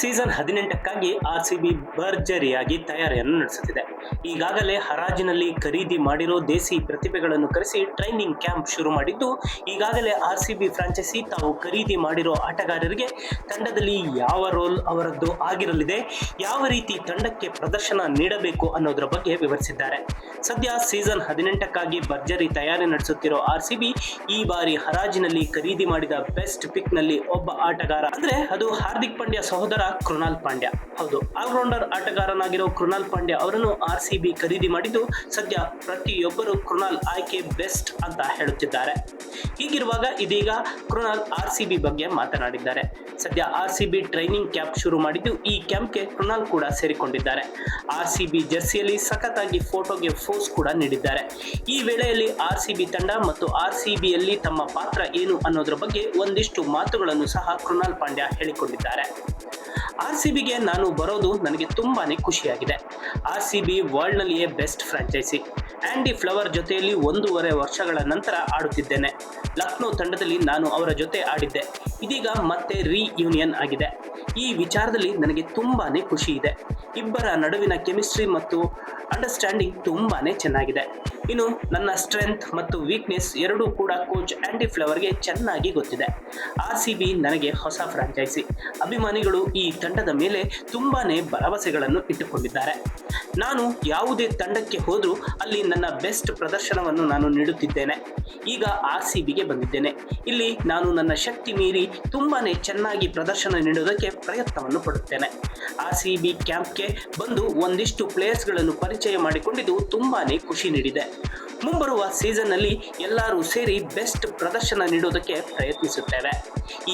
Season ಹದಿನೆಂಟಕ್ಕಾಗಿ R C B ಭರ್ಜರಿಯಾಗಿ ತಯಾರಿಯನ್ನು ನಡೆಸುತ್ತಿದೆ. ಈಗಾಗಲೇ ಹರಾಜಿನಲ್ಲಿ ಖರೀದಿ ಮಾಡಿರೋ ದೇಸಿ ಪ್ರತಿಭೆಗಳನ್ನು ಕರೆಸಿ ಟ್ರೈನಿಂಗ್ ಕ್ಯಾಂಪ್ ಶುರು ಮಾಡಿದ್ದು, ಈಗಾಗಲೇ ಆರ್ ಸಿ ಬಿ ಫ್ರಾಂಚೈಸಿ ತಾವು ಖರೀದಿ ಮಾಡಿರೋ ಆಟಗಾರರಿಗೆ ತಂಡದಲ್ಲಿ ಯಾವ ರೋಲ್ ಅವರದ್ದು ಆಗಿರಲಿದೆ, ಯಾವ ರೀತಿ ತಂಡಕ್ಕೆ ಪ್ರದರ್ಶನ ನೀಡಬೇಕು ಅನ್ನೋದರ ಬಗ್ಗೆ ವಿವರಿಸಿದ್ದಾರೆ. ಸದ್ಯ ಸೀಸನ್ ಹದಿನೆಂಟಕ್ಕಾಗಿ ಭರ್ಜರಿ ತಯಾರಿ ನಡೆಸುತ್ತಿರೋ ಆರ್ ಸಿ ಈ ಬಾರಿ ಹರಾಜಿನಲ್ಲಿ ಖರೀದಿ ಮಾಡಿದ ಬೆಸ್ಟ್ ಪಿಕ್ನಲ್ಲಿ ಒಬ್ಬ ಆಟಗಾರ. ಅಂದ್ರೆ ಅದು ಹಾರ್ದಿಕ್ ಪಾಂಡ್ಯ ಸಹೋದರ ಕೃಣಾಲ್ ಪಾಂಡ್ಯ. ಹೌದು, ಆಲ್ರೌಂಡರ್ ಆಟಗಾರನಾಗಿರೋ ಕೃಣಾಲ್ ಪಾಂಡ್ಯ ಅವರನ್ನು ಆರ್ ಸಿ ಬಿ ಖರೀದಿ ಮಾಡಿದ್ದು ಸದ್ಯ ಪ್ರತಿಯೊಬ್ಬರು ಕೃಣಾಲ್ ಆಯ್ಕೆ ಬೆಸ್ಟ್ ಅಂತ ಹೇಳುತ್ತಿದ್ದಾರೆ. ಹೀಗಿರುವಾಗ ಇದೀಗ ಕೃಣಾಲ್ ಆರ್ ಸಿ ಬಗ್ಗೆ ಮಾತನಾಡಿದ್ದಾರೆ. ಸದ್ಯ R C B training camp ಶುರು ಮಾಡಿದ್ದು ಈ ಕ್ಯಾಂಪ್ಗೆ ಕೃಣಾಲ್ ಕೂಡ ಸೇರಿಕೊಂಡಿದ್ದಾರೆ. ಆರ್ ಸಿ ಬಿ ಜರ್ಸಿಯಲ್ಲಿ ಸಖತ್ತಾಗಿ ಫೋಟೋಗೆ ಫೋಸ್ ಕೂಡ ನೀಡಿದ್ದಾರೆ. ಈ ವೇಳೆಯಲ್ಲಿ ಆರ್ ಸಿ ತಂಡ ಮತ್ತು ಆರ್ ಸಿ ತಮ್ಮ ಪಾತ್ರ ಏನು ಅನ್ನೋದ್ರ ಬಗ್ಗೆ ಒಂದಿಷ್ಟು ಮಾತುಗಳನ್ನು ಸಹ ಕೃಣಾಲ್ ಪಾಂಡ್ಯ ಹೇಳಿಕೊಂಡಿದ್ದಾರೆ. ಆರ್ ಸಿ ಬಿಗೆ ನಾನು ಬರೋದು ನನಗೆ ತುಂಬಾನೇ ಖುಷಿಯಾಗಿದೆ. ಆರ್ ಸಿ ಬಿ ವರ್ಲ್ಡ್ನಲ್ಲಿಯೇ ಬೆಸ್ಟ್ ಫ್ರಾಂಚೈಸಿ ಆ್ಯಂಡಿ ಫ್ಲವರ್ ಜೊತೆಯಲ್ಲಿ ಒಂದೂವರೆ ವರ್ಷಗಳ ನಂತರ ಆಡುತ್ತಿದ್ದೇನೆ. ಲಕ್ನೋ ತಂಡದಲ್ಲಿ ನಾನು ಅವರ ಜೊತೆ ಆಡಿದ್ದೆ. ಇದೀಗ ಮತ್ತೆ ರೀಯೂನಿಯನ್ ಆಗಿದೆ. ಈ ವಿಚಾರದಲ್ಲಿ ನನಗೆ ತುಂಬಾನೇ ಖುಷಿ ಇದೆ. ಇಬ್ಬರ ನಡುವಿನ ಕೆಮಿಸ್ಟ್ರಿ ಮತ್ತು ಅಂಡರ್ಸ್ಟ್ಯಾಂಡಿಂಗ್ ತುಂಬಾನೇ ಚೆನ್ನಾಗಿದೆ. ಇನ್ನು ನನ್ನ ಸ್ಟ್ರೆಂತ್ ಮತ್ತು ವೀಕ್ನೆಸ್ ಎರಡೂ ಕೂಡ ಕೋಚ್ ಆ್ಯಂಡಿ ಫ್ಲವರ್ಗೆ ಚೆನ್ನಾಗಿ ಗೊತ್ತಿದೆ. ಆರ್ ಸಿ ಬಿ ನನಗೆ ಹೊಸ ಫ್ರಾಂಚೈಸಿ ಅಭಿಮಾನಿಗಳು ಈ ತಂಡದ ಮೇಲೆ ತುಂಬಾನೇ ಭರವಸೆಗಳನ್ನು ಇಟ್ಟುಕೊಂಡಿದ್ದಾರೆ. ನಾನು ಯಾವುದೇ ತಂಡಕ್ಕೆ ಹೋದರೂ ಅಲ್ಲಿ ನನ್ನ ಬೆಸ್ಟ್ ಪ್ರದರ್ಶನವನ್ನು ನಾನು ನೀಡುತ್ತಿದ್ದೇನೆ. ಈಗ ಆರ್ ಸಿ ಬಿಗೆ ಬಂದಿದ್ದೇನೆ. ಇಲ್ಲಿ ನಾನು ನನ್ನ ಶಕ್ತಿ ಮೀರಿ ತುಂಬಾನೇ ಚೆನ್ನಾಗಿ ಪ್ರದರ್ಶನ ನೀಡುವುದಕ್ಕೆ ಪ್ರಯತ್ನವನ್ನು ಪಡುತ್ತೇನೆ. ಆರ್ ಸಿ ಬಿ ಕ್ಯಾಂಪ್ಗೆ ಬಂದು ಒಂದಿಷ್ಟು ಪ್ಲೇಯರ್ಸ್ಗಳನ್ನು ಪರಿಚಯ ಮಾಡಿಕೊಂಡಿದ್ದು ತುಂಬಾ ಖುಷಿ ನೀಡಿದೆ. ಮುಂಬರುವ ಸೀಸನ್ನಲ್ಲಿ ಎಲ್ಲರೂ ಸೇರಿ ಬೆಸ್ಟ್ ಪ್ರದರ್ಶನ ನೀಡುವುದಕ್ಕೆ ಪ್ರಯತ್ನಿಸುತ್ತೇವೆ.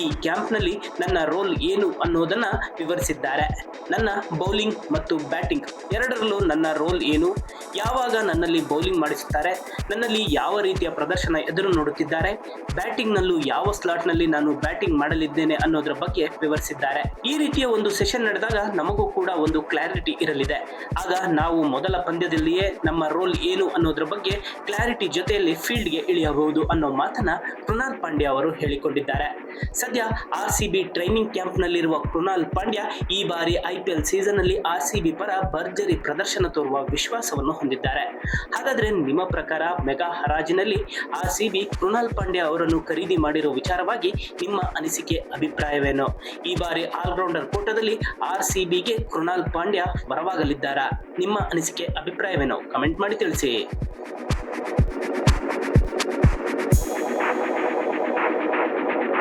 ಈ ಕ್ಯಾಂಪ್ನಲ್ಲಿ ನನ್ನ ರೋಲ್ ಏನು ಅನ್ನೋದನ್ನು ವಿವರಿಸಿದ್ದಾರೆ. ನನ್ನ ಬೌಲಿಂಗ್ ಮತ್ತು ಬ್ಯಾಟಿಂಗ್ ಎರಡರಲ್ಲೂ ನನ್ನ ರೋಲ್ ಏನು? ಯಾವಾಗ ನನ್ನಲ್ಲಿ ಬೌಲಿಂಗ್ ಮಾಡಿಸುತ್ತಾರೆ ನನ್ನಲ್ಲಿ ಯಾವ ರೀತಿಯ ಪ್ರದರ್ಶನ ಎದುರು ನೋಡುತ್ತಿದ್ದಾರೆ? ಬ್ಯಾಟಿಂಗ್ನಲ್ಲೂ ಯಾವ ಸ್ಲಾಟ್ನಲ್ಲಿ ನಾನು ಬ್ಯಾಟಿಂಗ್ ಮಾಡಲಿದ್ದೇನೆ ಅನ್ನೋದರ ಬಗ್ಗೆ ವಿವರಿಸಿದ್ದಾರೆ. ಈ ರೀತಿಯ ಒಂದು ಸೆಷನ್ ನಡೆದಾಗ ನಮಗೂ ಕೂಡ ಒಂದು ಕ್ಲಾರಿಟಿ ಇರಲಿದೆ. ಆಗ ನಾವು ಮೊದಲ ಪಂದ್ಯದಲ್ಲಿಯೇ ನಮ್ಮ ರೋಲ್ ಏನು ಅನ್ನೋದರ ಬಗ್ಗೆ ಕ್ಲಾರಿಟಿ ಜೊತೆಯಲ್ಲಿ ಫೀಲ್ಡ್ಗೆ ಇಳಿಯಬಹುದು ಅನ್ನೋ ಮಾತನ್ನ ಕೃಣಾಲ್ ಪಾಂಡ್ಯ ಅವರು ಹೇಳಿಕೊಂಡಿದ್ದಾರೆ. ಸದ್ಯ ಆರ್ ಸಿ ಬಿ ಟ್ರೈನಿಂಗ್ ಕ್ಯಾಂಪ್ನಲ್ಲಿರುವ ಕೃಣಾಲ್ ಪಾಂಡ್ಯ ಈ ಬಾರಿ I P L R C B ಪರ ಭರ್ಜರಿ ಪ್ರದರ್ಶನ ತೋರುವ ವಿಶ್ವಾಸವನ್ನು ಹೊಂದಿದ್ದಾರೆ. ಹಾಗಾದ್ರೆ ನಿಮ್ಮ ಪ್ರಕಾರ mega ಹರಾಜಿನಲ್ಲಿ R C B Krunal Pandya ಅವರನ್ನು ಖರೀದಿ ಮಾಡಿರೋ ವಿಚಾರವಾಗಿ ನಿಮ್ಮ ಅನಿಸಿಕೆ ಅಭಿಪ್ರಾಯವೇನು? ಈ ಬಾರಿ ಆಲ್ರೌಂಡರ್ ಕೋಟದಲ್ಲಿ ಆರ್ ಸಿ ಬಿಗೆ ಕೃಣಾಲ್ ಪಾಂಡ್ಯ ಬರವಾಗಲಿದ್ದಾರಾ ನಿಮ್ಮ ಅನಿಸಿಕೆ ಅಭಿಪ್ರಾಯವೇನು? ಕಮೆಂಟ್ ಮಾಡಿ ತಿಳಿಸಿ.